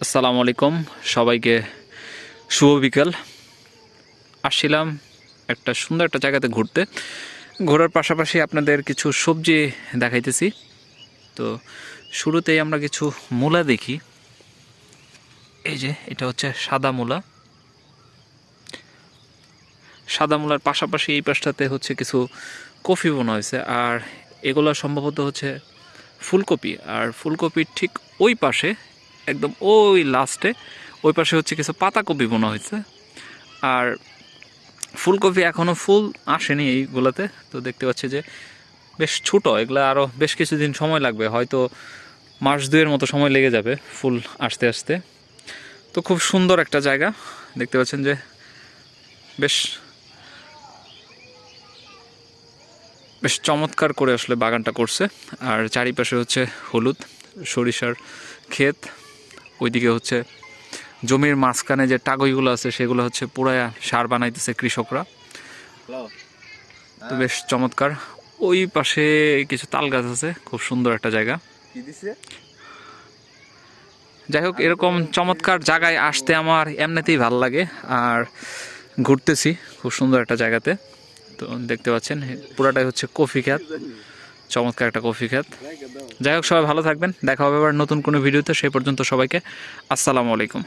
আসসালামু আলাইকুম। সবাইকে শুভ বিকাল। আসছিলাম একটা সুন্দর একটা জায়গাতে ঘুরতে। ঘোরার পাশাপাশি আপনাদের কিছু সবজি দেখাইতেছি। তো শুরুতেই আমরা কিছু মূলা দেখি। এই যে, এটা হচ্ছে সাদা মূলা। সাদা মূলার পাশাপাশি এই পাশটাতে হচ্ছে কিছু কফি বোনা হয়েছে। আর এগুলো সম্ভবত হচ্ছে ফুলকপি। আর ফুলকপির ঠিক ওই পাশে একদম ওই লাস্টে, ওই পাশে হচ্ছে কিছু পাতাকপি বোনা হয়েছে। আর ফুলকপি এখনও ফুল আসেনি এইগুলোতে। তো দেখতে পাচ্ছি যে বেশ ছোটো, এগুলো আরও বেশ কিছুদিন সময় লাগবে। হয়তো মাস দুয়ের মতো সময় লেগে যাবে ফুল আসতে আসতে। তো খুব সুন্দর একটা জায়গা। দেখতে পাচ্ছেন যে বেশ বেশ চমৎকার করে আসলে বাগানটা করছে। আর চারিপাশে হচ্ছে হলুদ, সরিষার ক্ষেত। ওইদিকে হচ্ছে জমির মাঝখানে যে টাগইগুলো আছে সেগুলো হচ্ছে পুরা সার বানাইতেছে কৃষকরা। তো বেশ চমৎকার। ওই পাশে কিছু তাল গাছ আছে খুব সুন্দর একটা জায়গা। যাই হোক এরকম চমৎকার জায়গায় আসতে আমার এমনিতেই ভালো লাগে আর ঘুরতেছি খুব সুন্দর একটা জায়গাতে। তো দেখতে পাচ্ছেন পুরাটাই হচ্ছে কফি খ্যাত চমৎকার একটা কফি খ্যাত। যাই হোক, সবাই ভালো থাকবেন। দেখা হবে আবার নতুন কোনো ভিডিওতে। সেই পর্যন্ত সবাইকে আসসালামু আলাইকুম।